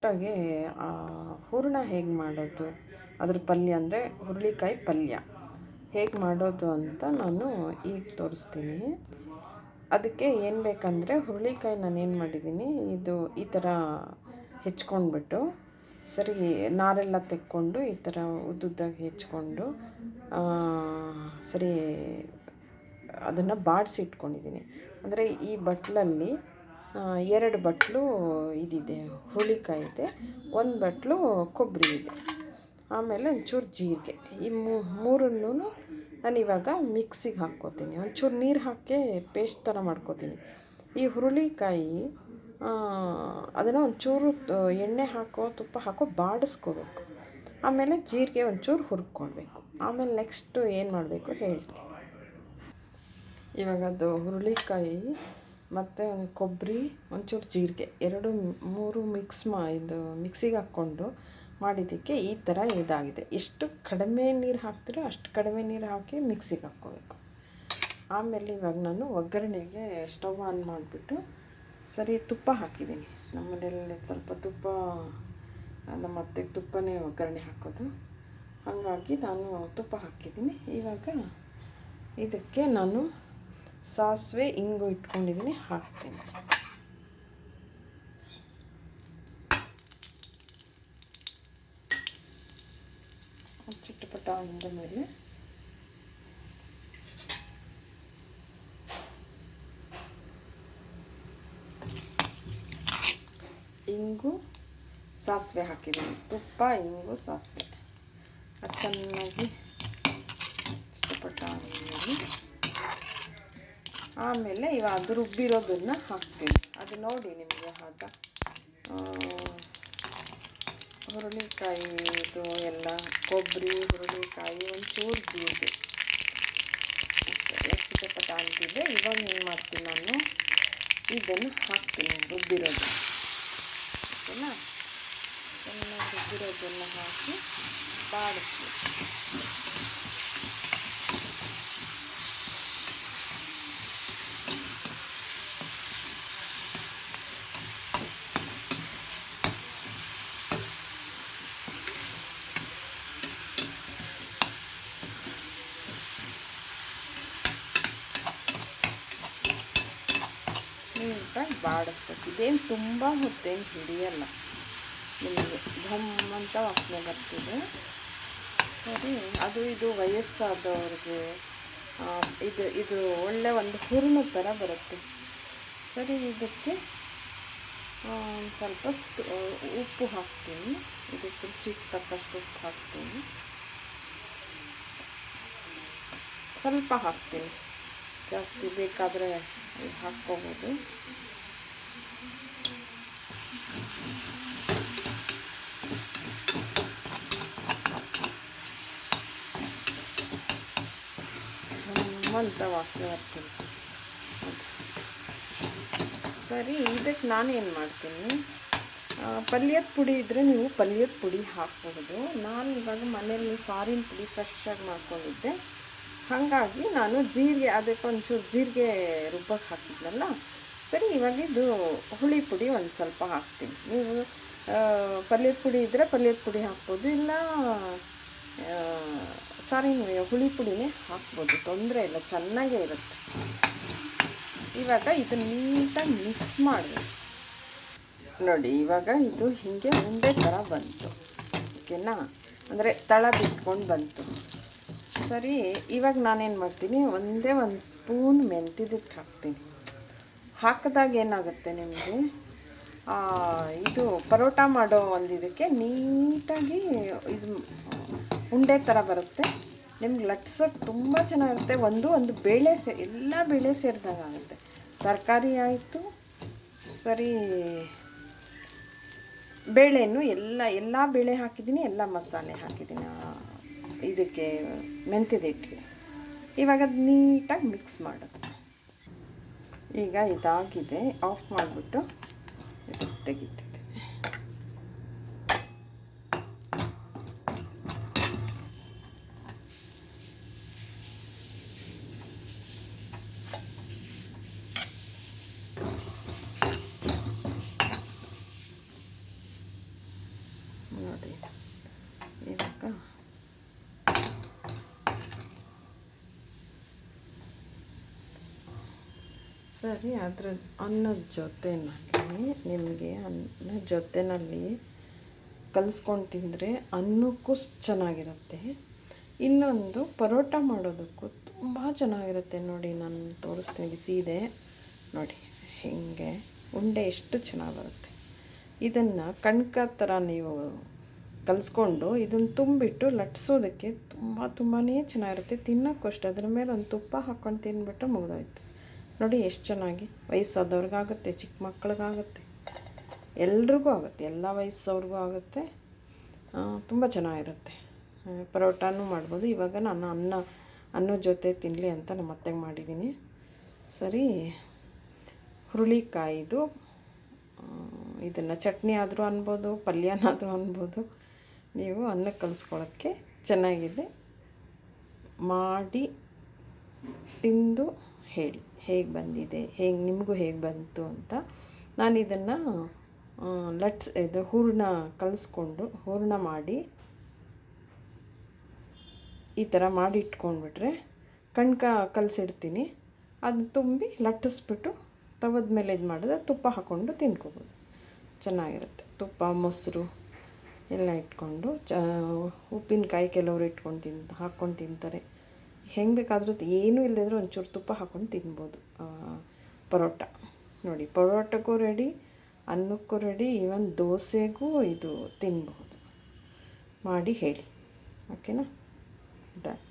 ಒಟ್ಟಾಗೆ ಹೂರಣ ಹೇಗೆ ಮಾಡೋದು? ಅದ್ರ ಪಲ್ಯ ಅಂದರೆ ಹುರುಳಿಕಾಯಿ ಪಲ್ಯ. ಹೇಗೆ ಮಾಡೋದು ಅಂತ ನಾನು ಈಗ ತೋರಿಸ್ತೀನಿ. ಅದಕ್ಕೆ ಏನು ಬೇಕಂದರೆ ಹುರುಳಿಕಾಯಿ ನಾನು ಏನು ಮಾಡಿದ್ದೀನಿ, ಇದು ಈ ಥರ ಹೆಚ್ಕೊಂಡ್ಬಿಟ್ಟು, ಸರಿ, ನಾರೆಲ್ಲ ತೆಕ್ಕೊಂಡು ಈ ಥರ ಉದ್ದುದ್ದಾಗಿ ಹೆಚ್ಕೊಂಡು ಸರಿ, ಅದನ್ನು ಬಾಡಿಸಿ ಇಟ್ಕೊಂಡಿದ್ದೀನಿ. ಅಂದರೆ ಈ ಬಟ್ಲಲ್ಲಿ ಎರಡು ಬಟ್ಲು ಇದಿದೆ ಹುರುಳಿಕಾಯಿ ಇದೆ, ಒಂದು ಬಟ್ಲು ಕೊಬ್ಬರಿ ಇದೆ. ಆಮೇಲೆ ಒಂಚೂರು ಜೀರಿಗೆ. ಈ ಮೂರನ್ನೂ ನಾನು ಇವಾಗ ಮಿಕ್ಸಿಗೆ ಹಾಕ್ಕೋತೀನಿ. ಒಂಚೂರು ನೀರು ಹಾಕಿ ಪೇಸ್ಟ್ ಥರ ಮಾಡ್ಕೋತೀನಿ. ಈ ಹುರುಳಿಕಾಯಿ ಅದನ್ನು ಒಂಚೂರು ಎಣ್ಣೆ ಹಾಕೋ ತುಪ್ಪ ಹಾಕೋ ಬಾಡಿಸ್ಕೋಬೇಕು. ಆಮೇಲೆ ಜೀರಿಗೆ ಒಂಚೂರು ಹುರ್ಕೊಳ್ಬೇಕು. ಆಮೇಲೆ ನೆಕ್ಸ್ಟು ಏನು ಮಾಡಬೇಕು ಹೇಳ್ತೀನಿ. ಇವಾಗ ಅದು ಹುರುಳಿಕಾಯಿ ಮತ್ತು ಕೊಬ್ಬರಿ, ಒಂಚೂರು ಜೀರಿಗೆ, ಎರಡು, ಮೂರು ಮಿಕ್ಸ್ ಮಾ ಇದು ಮಿಕ್ಸಿಗೆ ಹಾಕ್ಕೊಂಡು ಮಾಡಿದ್ದಕ್ಕೆ ಈ ಥರ ಇದಾಗಿದೆ. ಎಷ್ಟು ಕಡಿಮೆ ನೀರು ಹಾಕ್ತೀರೋ ಅಷ್ಟು ಕಡಿಮೆ ನೀರು ಹಾಕಿ ಮಿಕ್ಸಿಗೆ ಹಾಕ್ಕೋಬೇಕು. ಆಮೇಲೆ ಇವಾಗ ನಾನು ಒಗ್ಗರಣೆಗೆ ಸ್ಟವ್ ಆನ್ ಮಾಡಿಬಿಟ್ಟು ಸರಿ ತುಪ್ಪ ಹಾಕಿದ್ದೀನಿ. ನಮ್ಮ ಮನೆಯಲ್ಲಿ ಸ್ವಲ್ಪ ತುಪ್ಪ, ನಮ್ಮ ಅತ್ತೆಗೆ ತುಪ್ಪನೇ ಒಗ್ಗರಣೆ ಹಾಕೋದು. ಹಾಗಾಗಿ ನಾನು ತುಪ್ಪ ಹಾಕಿದ್ದೀನಿ. ಇವಾಗ ಇದಕ್ಕೆ ನಾನು ಸಾಸಿವೆ ಇಂಗು ಇಟ್ಕೊಂಡಿದ್ದೀನಿ ಹಾಕ್ತೀನಿ. ಚಿಟ್ಟಪಟ್ಟ ಅಂದ ಮೇಲೆ ಇಂಗು, ಸಾಸಿವೆ ಹಾಕಿದ್ದೀನಿ ತುಪ್ಪ, ಇಂಗು, ಸಾಸಿವೆ. ಅದು ಚೆನ್ನಾಗಿ ಚಿಟ್ಟಪಟ ಆದಮೇಲೆ ಆಮೇಲೆ ಇವಾಗ ಅದು ರುಬ್ಬಿರೋದನ್ನು ಹಾಕ್ತೀನಿ. ಅದು ನೋಡಿ ನಿಮಗೆ ಆಗ. ಹುರುಳಿಕಾಯಿದು ಎಲ್ಲ, ಕೊಬ್ಬರಿ, ಹುರುಳಿಕಾಯಿ, ಒಂಚೂರು ಜೀರಿಗೆ. ಎಷ್ಟು ಪಟ ಅಂತಿದೆ, ಇವಾಗ ಏನು ಮಾಡ್ತೀನಿ ನಾನು? ಇದನ್ನು ಹಾಕ್ತೀನಿ, ರುಬ್ಬಿರೋದು. ಓಕೆನಾ? ರುಬ್ಬಿರೋದನ್ನು ಹಾಕಿ, ಬಾಡಿಸ್ತೀನಿ. ಬಾಡಿಸ್ಬೇಕು ಇದೇನು ತುಂಬ ಹೊತ್ತೇನು ಹಿಡಿಯಲ್ಲ. ನಿಮಗೆ ಧಮ್ ಅಂತ ವಾಸನೆ ಬರ್ತಿದೆ. ಸರಿ, ಅದು ಇದು ವಯಸ್ಸಾದವ್ರಿಗೆ ಇದು ಇದು ಒಳ್ಳೆ ಒಂದು ಹುರುಣು ಥರ ಬರುತ್ತೆ. ಸರಿ, ಇದಕ್ಕೆ ಸ್ವಲ್ಪ ಉಪ್ಪು ಹಾಕ್ತೀನಿ. ಇದಕ್ಕೆ ರುಚಿಗೆ ತಕ್ಕಷ್ಟು ಉಪ್ಪು ಹಾಕ್ತೀನಿ. ಸ್ವಲ್ಪ ಹಾಕ್ತೀನಿ. ಜಾಸ್ತಿ ಬೇಕಾದರೆ ಹಾಕ್ಕೋಬೋದು. ಅಂತ ವಾಸನೆ ಬರ್ತೀನಿ ಸರಿ ಇದಕ್ಕೆ ನಾನೇನು ಮಾಡ್ತೀನಿ? ಪಲ್ಯದ ಪುಡಿ ಇದ್ದರೆ ನೀವು ಪಲ್ಯದ ಪುಡಿ ಹಾಕ್ಬಹುದು. ನಾನು ಇವಾಗ ಮನೇಲಿ ಸಾರಿನ ಪುಡಿ ಫ್ರೆಶ್ಶಾಗಿ ಮಾಡ್ಕೊಂಡಿದ್ದೆ. ಹಾಗಾಗಿ ನಾನು ಜೀರಿಗೆ ಅದಕ್ಕೆ ಒಂಚೂರು ಜೀರಿಗೆ ರುಬ್ಬಕ್ಕೆ ಹಾಕಿದ್ನಲ್ಲ ಸರಿ, ಇವಾಗ ಇದು ಹುಳಿ ಪುಡಿ ಒಂದು ಸ್ವಲ್ಪ ಹಾಕ್ತೀನಿ. ನೀವು ಪಲ್ಯದ ಪುಡಿ ಇದ್ದರೆ ಪಲ್ಯದ ಪುಡಿ ಹಾಕ್ಬೋದು ಇಲ್ಲ ಸಾರಿನ ಹುಳಿ ಪುಡಿನೇ ಹಾಕ್ಬೋದು. ತೊಂದರೆ ಇಲ್ಲ, ಚೆನ್ನಾಗೇ ಇರುತ್ತೆ. ಇವಾಗ ಇದು ನೀಟಾಗಿ ಮಿಕ್ಸ್ ಮಾಡಬೇಕು. ನೋಡಿ, ಇವಾಗ ಇದು ಹೀಗೆ ಉಂಡೆ ಥರ ಬಂತು. ಓಕೆನಾ? ಅಂದರೆ ತಳ ಬಿಟ್ಕೊಂಡು ಬಂತು. ಸರಿ, ಇವಾಗ ನಾನೇನು ಮಾಡ್ತೀನಿ, ಒಂದೇ ಒಂದು ಸ್ಪೂನ್ ಮೆಂತಿದಿಟ್ಟು ಹಾಕ್ತೀನಿ. ಹಾಕಿದಾಗ ಏನಾಗುತ್ತೆ ನಿಮಗೆ? ಇದು ಪರೋಟ ಮಾಡೋ ಒಂದು ಇದಕ್ಕೆ ನೀಟಾಗಿ ಇದು ಉಂಡೆ ಥರ ಬರುತ್ತೆ. ನಿಮ್ಗೆ ಲಟ್ಸೋಕ್ಕೆ ತುಂಬ ಚೆನ್ನಾಗಿರುತ್ತೆ. ಒಂದು ಒಂದು ಬೇಳೆ ಸೇ, ಎಲ್ಲ ಬೇಳೆ ಸೇರಿದಂಗೆ ಆಗುತ್ತೆ. ತರಕಾರಿ ಆಯಿತು, ಸರಿ, ಬೇಳೆನೂ ಎಲ್ಲ ಎಲ್ಲ ಬೇಳೆ ಹಾಕಿದ್ದೀನಿ, ಎಲ್ಲ ಮಸಾಲೆ ಹಾಕಿದ್ದೀನಿ. ಇದಕ್ಕೆ ಮೆಂತ್ಯದಿಟ್ಟಿಗೆ ಇವಾಗ ಅದು ನೀಟಾಗಿ ಮಿಕ್ಸ್ ಮಾಡೋದು. ಈಗ ಇದಾಗಿದೆ ಆಫ್ ಮಾಡಿಬಿಟ್ಟು ಇದು ತೆಗಿತೀನಿ ನೋಡಿ ಇವಾಗ ಸರಿ, ಅದ್ರ ಅನ್ನದ ಜೊತೆನಲ್ಲಿ ನಿಮಗೆ ಅನ್ನ ಜೊತೆನಲ್ಲಿ ಕಲಿಸ್ಕೊಂಡು ತಿಂದರೆ ಅನ್ನಕ್ಕೂ ಚೆನ್ನಾಗಿರುತ್ತೆ. ಇನ್ನೊಂದು ಪರೋಟ ಮಾಡೋದಕ್ಕೂ ತುಂಬ ಚೆನ್ನಾಗಿರುತ್ತೆ ನೋಡಿ, ನಾನು ತೋರಿಸ್ತೀನಿ ಬಿಸಿ ಇದೆ ನೋಡಿ, ಹೀಗೆ ಉಂಡೆ ಎಷ್ಟು ಚೆನ್ನಾಗಿ ಬರುತ್ತೆ. ಇದನ್ನು ಕಣ್ಕ ಥರ ನೀವು ಕಲಿಸ್ಕೊಂಡು ಇದನ್ನು ತುಂಬಿಟ್ಟು ಲಟ್ಸೋದಕ್ಕೆ ತುಂಬ ತುಂಬಾ ಚೆನ್ನಾಗಿರುತ್ತೆ. ತಿನ್ನೋಕ್ಕೂ ಅಷ್ಟೇ, ಅದ್ರ ಮೇಲೆ ಒಂದು ತುಪ್ಪ ಹಾಕ್ಕೊಂಡು ತಿಂದ್ಬಿಟ್ಟು ಮುಗಿದೋಯ್ತು. ನೋಡಿ ಎಷ್ಟು ಚೆನ್ನಾಗಿ ವಯಸ್ಸಾದವ್ರಿಗಾಗುತ್ತೆ, ಚಿಕ್ಕ ಮಕ್ಕಳಿಗಾಗುತ್ತೆ. ಎಲ್ರಿಗೂ ಆಗುತ್ತೆ, ಎಲ್ಲ ವಯಸ್ಸವ್ರಿಗೂ ಆಗುತ್ತೆ. ತುಂಬ ಚೆನ್ನಾಗಿರುತ್ತೆ. ಪರೋಟಾನೂ ಮಾಡ್ಬೋದು. ಇವಾಗ ನಾನು ಅನ್ನ ಅನ್ನದ ಜೊತೆ ತಿನ್ನಲಿ ಅಂತ ನಮ್ಮ ಅತ್ತೆಗೆ ಮಾಡಿದ್ದೀನಿ. ಸರಿ, ಹುರುಳಿಕಾಯಿದು ಇದನ್ನು ಚಟ್ನಿ ಆದರೂ ಅನ್ಬೋದು ಪಲ್ಯನಾದರೂ ಅನ್ಬೋದು. ನೀವು ಅನ್ನಕ್ಕೆ ಕಲಿಸ್ಕೊಳ್ಳೋಕ್ಕೆ ಚೆನ್ನಾಗಿದೆ. ಮಾಡಿ, ತಿಂದು ಹೇಳಿ. ಹೇಗೆ ಬಂದಿದೆ, ಹೇಗೆ ನಿಮಗೂ ಹೇಗೆ ಬಂತು ಅಂತ ನಾನು ಇದನ್ನು ಲಟ್ಸ್ ಇದು ಹೂರಣ ಕಲಿಸ್ಕೊಂಡು, ಹೂರಣ ಮಾಡಿ ಈ ಥರ ಮಾಡಿ ಇಟ್ಕೊಂಡ್ಬಿಟ್ರೆ ಕಣ್ಕ ಕಲಸಿಡ್ತೀನಿ. ಅದನ್ನ ತುಂಬಿ ಲಟ್ಟಿಸ್ಬಿಟ್ಟು ತವದ ಮೇಲೆ ಇದು ಮಾಡಿದ್ರೆ ತುಪ್ಪ ಹಾಕ್ಕೊಂಡು ತಿನ್ಕೋಬೋದು. ಚೆನ್ನಾಗಿರುತ್ತೆ. ತುಪ್ಪ, ಮೊಸರು ಎಲ್ಲ ಇಟ್ಕೊಂಡು, ಚ, ಉಪ್ಪಿನಕಾಯಿ ಕೆಲವರು ಇಟ್ಕೊಂಡು ತಿನ್ ಹಾಕ್ಕೊಂಡು ತಿಂತಾರೆ. ಹೆಂಗೆ ಬೇಕಾದರೂ ಏನೂ ಇಲ್ಲದಿದ್ರೂ ಒಂಚೂರು ತುಪ್ಪ ಹಾಕ್ಕೊಂಡು ತಿನ್ಬೋದು. ಪರೋಟ. ನೋಡಿ, ಪರೋಟಕ್ಕೂ ರೆಡಿ ಅನ್ನಕ್ಕೂ ರೆಡಿ ಈವನ್ ದೋಸೆಗೂ ಇದು ತಿನ್ಬಹುದು ಮಾಡಿ ಹೇಳಿ. ಓಕೆನಾ ಡನ್